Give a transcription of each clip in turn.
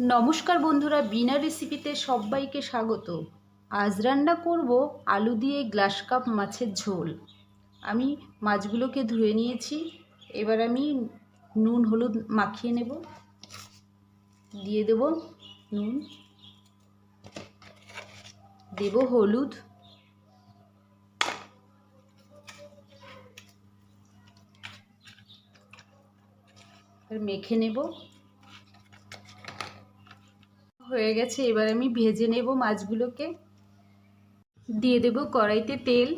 নমস্কার বন্ধুরা, বিনা রেসিপিতে সবাইকে স্বাগত। আজ রান্না করব আলু দিয়ে গ্লাস কাপ মাছের ঝোল। আমি মাছগুলোকে ধুয়ে নিয়েছি, এবার আমি নুন, হলুদ মাখিয়ে নেব। দিয়ে দেব নুন। দেব হলুদ। মেখে নেব। হয়ে গেছে। এবার আমি ভেজে নেব মাছগুলোকে। দিয়ে দেব কড়াইতে তেল।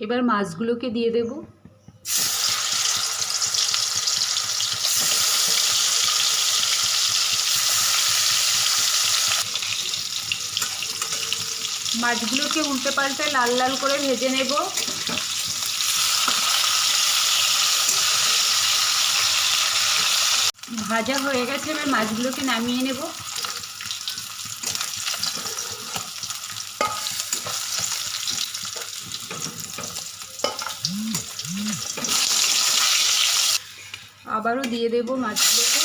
এবার মাছগুলোকে দিয়ে দেব। মাছগুলোকে উল্টে পাল্টে লাল লাল করে ভেজে নেব। ভাজা হয়ে গেছে, এবার মাছগুলোকে নামিয়ে নেব। আবারও দিয়ে দেব মাছগুলোকে।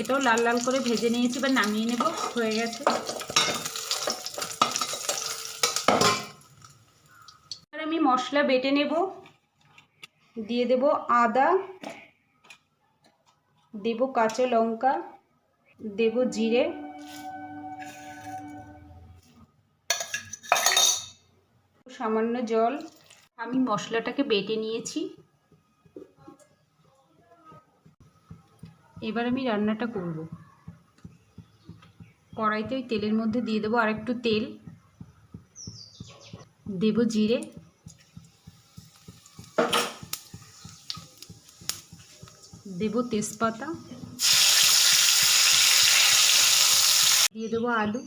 এটাও লাল লাল করে ভেজে নিয়েছি, এবার নামিয়ে নেব, হয়ে গেছে এবার আমি মশলা বেটে নেব। দিয়ে দেব আদা, দেব কাঁচা লঙ্কা, দেব জিরে। সামান্য জল। আমি মশলাটাকে বেটে নিয়েছি। এবার আমি রান্নাটা করব। কড়াইতে ওই তেলের মধ্যে দিয়ে দেবো আর একটু তেল। দেব জিরে। দেব তেজপাতা। দিয়ে দেবো আলু।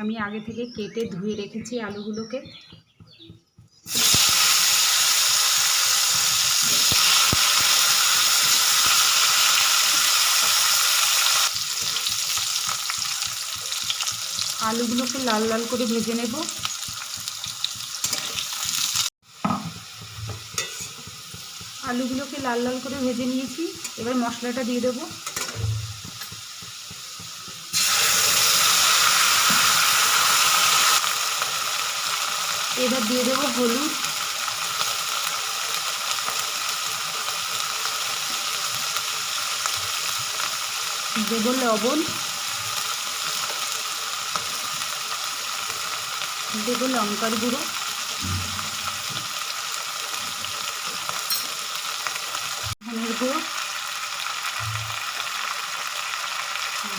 আমি আগে থেকে কেটে ধুয়ে রেখেছি আলুগুলোকে। আলুগুলোকে লাল লাল করে ভেজে নেব। আলুগুলোকে লাল লাল করে ভেজে নিয়েছি। এবার মশলাটা দিয়ে দেবো। এবার দিয়ে দেবো হলুদ। দেবো লবণ। দেবো লঙ্কার গুঁড়ো ধনের গুঁড়ো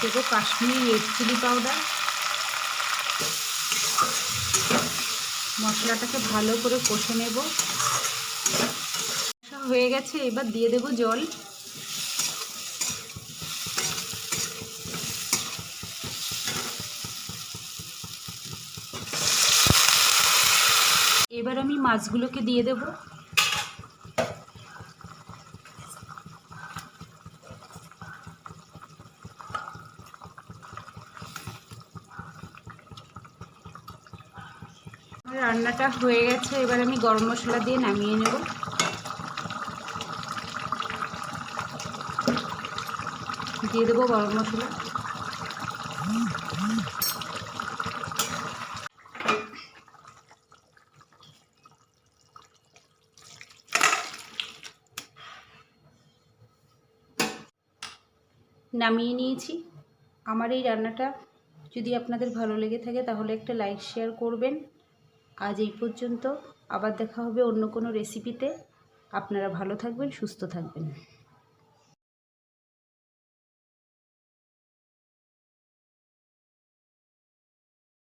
দেবো কাশ্মীরি রেড চিলি পাউডার মশলাটাকে ভালো করে কষে নেব। হয়ে গেছে, এবার দিয়ে দেব জল। এবার আমি মাছগুলোকে দিয়ে দেব। রান্নাটা হয়ে গেছে, এবার আমি গরম মশলা দিয়ে নামিয়ে নেব। দিয়ে দেবো গরম মশলা। নামিয়ে নিয়েছি। আমার এই রান্নাটা যদি আপনাদের ভালো লেগে থাকে, তাহলে একটা লাইক, শেয়ার করবেন। আজ এই পর্যন্ত। আবার দেখা হবে অন্য কোনো রেসিপিতে আপনারা ভালো থাকবেন সুস্থ থাকবেন।